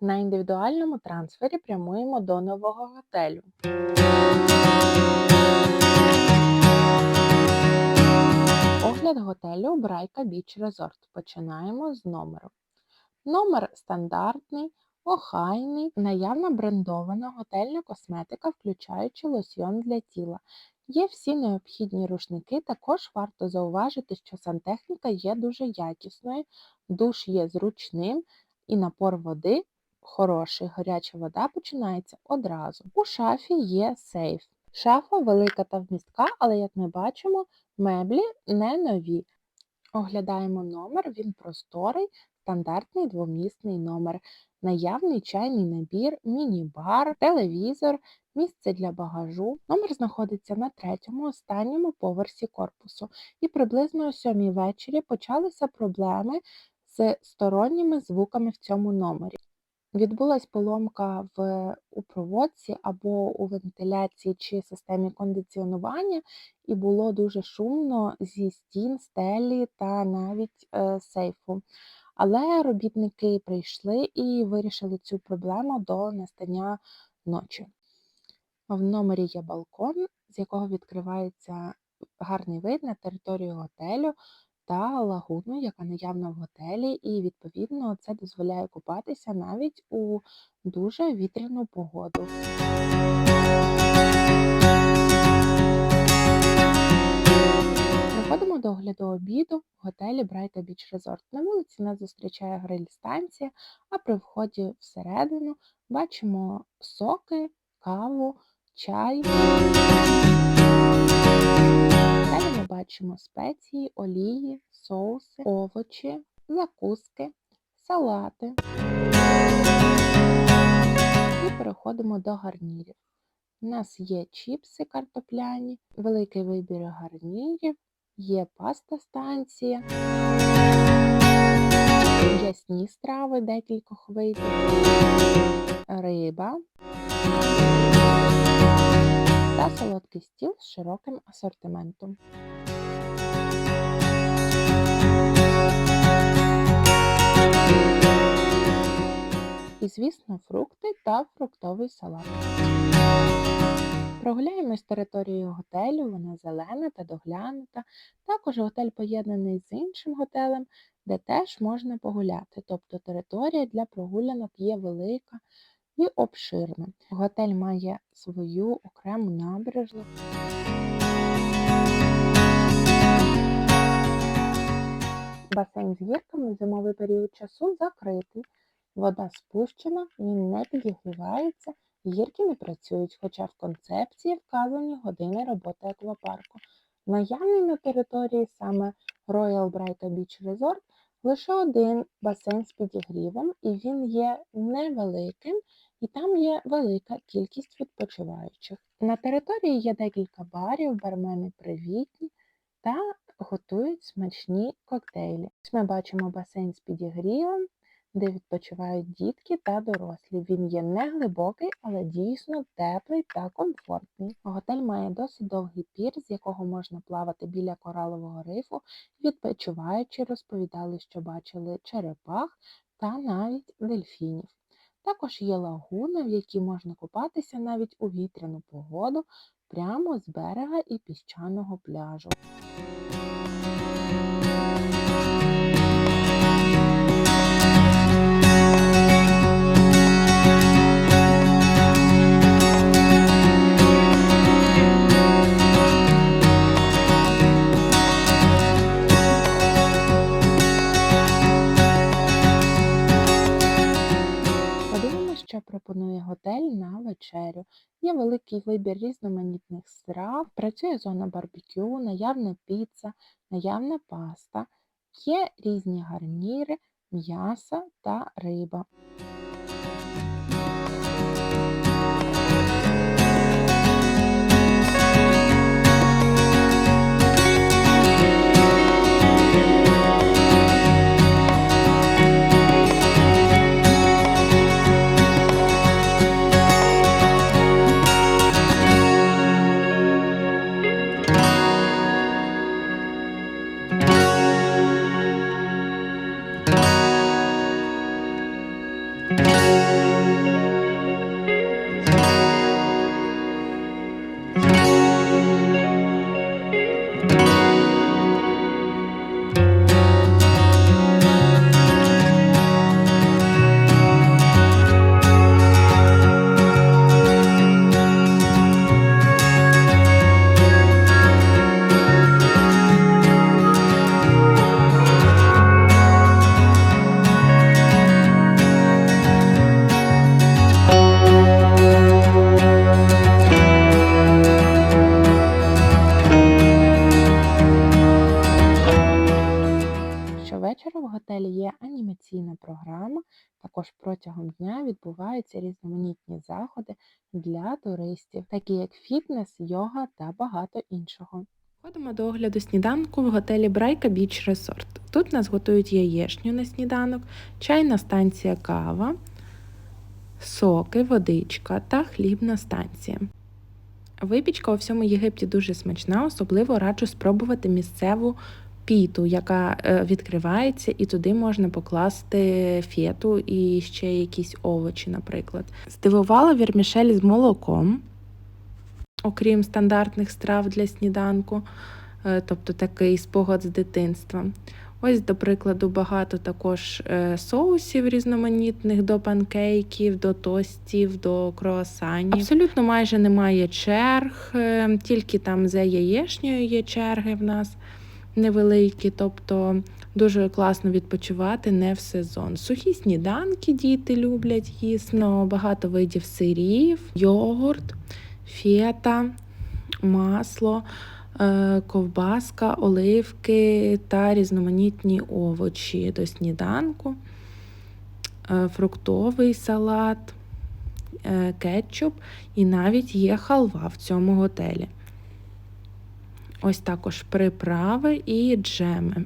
На індивідуальному трансфері прямуємо до нового готелю. Огляд готелю Брайка Біч Резорт. Починаємо з номеру. Номер стандартний, охайний, наявна брендована готельна косметика, включаючи лосьйон для тіла. Є всі необхідні рушники, також варто зауважити, що сантехніка є дуже якісною, душ є зручним і напор води хороший, гаряча вода починається одразу. У шафі є сейф. Шафа велика та вмістка, але, як ми бачимо, меблі не нові. Оглядаємо номер, він просторий, стандартний двомісний номер, наявний чайний набір, міні-бар, телевізор, місце для багажу. Номер знаходиться на третьому, останньому поверсі корпусу, і приблизно о сьомій вечорі почалися проблеми з сторонніми звуками в цьому номері. Відбулась поломка в у проводці або у вентиляції чи системі кондиціонування, і було дуже шумно зі стін, стелі та навіть е, сейфу. Але робітники прийшли і вирішили цю проблему до настання ночі. В номері є балкон, з якого відкривається гарний вид на територію готелю та лагуну, яка наявна в готелі, і, відповідно, це дозволяє купатися навіть у дуже вітряну погоду. Приходимо до огляду обіду в готелі Брайта Біч Резорт. На вулиці нас зустрічає гриль-станція, а при вході всередину бачимо соки, каву, чай. Бачимо спеції, олії, соуси, овочі, закуски, салати. І переходимо до гарнірів. У нас є чіпси картопляні, великий вибір гарнірів, є паста станція, ясні страви декількох видів, риба та солодкий стіл з широким асортиментом. І, звісно, фрукти та фруктовий салат. Прогуляємось територією готелю, вона зелена та доглянута. Також готель поєднаний з іншим готелем, де теж можна погуляти. Тобто територія для прогулянок є велика і обширна. Готель має свою окрему набережну. Басейн з гірками в зимовий період часу закритий. Вода спущена, він не підігрівається, гірки не працюють, хоча в концепції вказані години роботи аквапарку. Наявний на території саме Royal Brighton Beach Resort лише один басейн з підігрівом, і він є невеликим, і там є велика кількість відпочиваючих. На території є декілька барів, бармени привітні та готують смачні коктейлі. Ми бачимо басейн з підігрівом, де відпочивають дітки та дорослі. Він є не глибокий, але дійсно теплий та комфортний. Готель має досить довгий пір, з якого можна плавати біля коралового рифу. Відпочиваючи, розповідали, що бачили черепах та навіть дельфінів. Також є лагуна, в якій можна купатися навіть у вітряну погоду прямо з берега і піщаного пляжу. Що пропонує готель на вечерю. Є великий вибір різноманітних страв, працює зона барбекю, наявна піца, наявна паста, є різні гарніри, м'ясо та риба. Також протягом дня відбуваються різноманітні заходи для туристів, такі як фітнес, йога та багато іншого. Ходимо до огляду сніданку в готелі Брайка Біч Resort. Тут нас готують яєчню на сніданок, чайна станція кава, соки, водичка та хлібна станція. Випічка у всьому Єгипті дуже смачна, особливо раджу спробувати місцеву піту, яка е, відкривається, і туди можна покласти фету і ще якісь овочі, наприклад. Здивувала вірмішель з молоком, окрім стандартних страв для сніданку, е, тобто такий спогад з дитинства. Ось, до прикладу, багато також е, соусів різноманітних до панкейків, до тостів, до круасанів. Абсолютно майже немає черг, тільки там за яєчнею є черги в нас невеликі, тобто дуже класно відпочивати не в сезон. Сухі сніданки діти люблять їсти, Ну, багато видів сирів, йогурт, фета, масло. е, Ковбаска, оливки та різноманітні овочі до сніданку, е, фруктовий салат, е, кетчуп і навіть є халва в цьому готелі. Ось також приправи і джеми.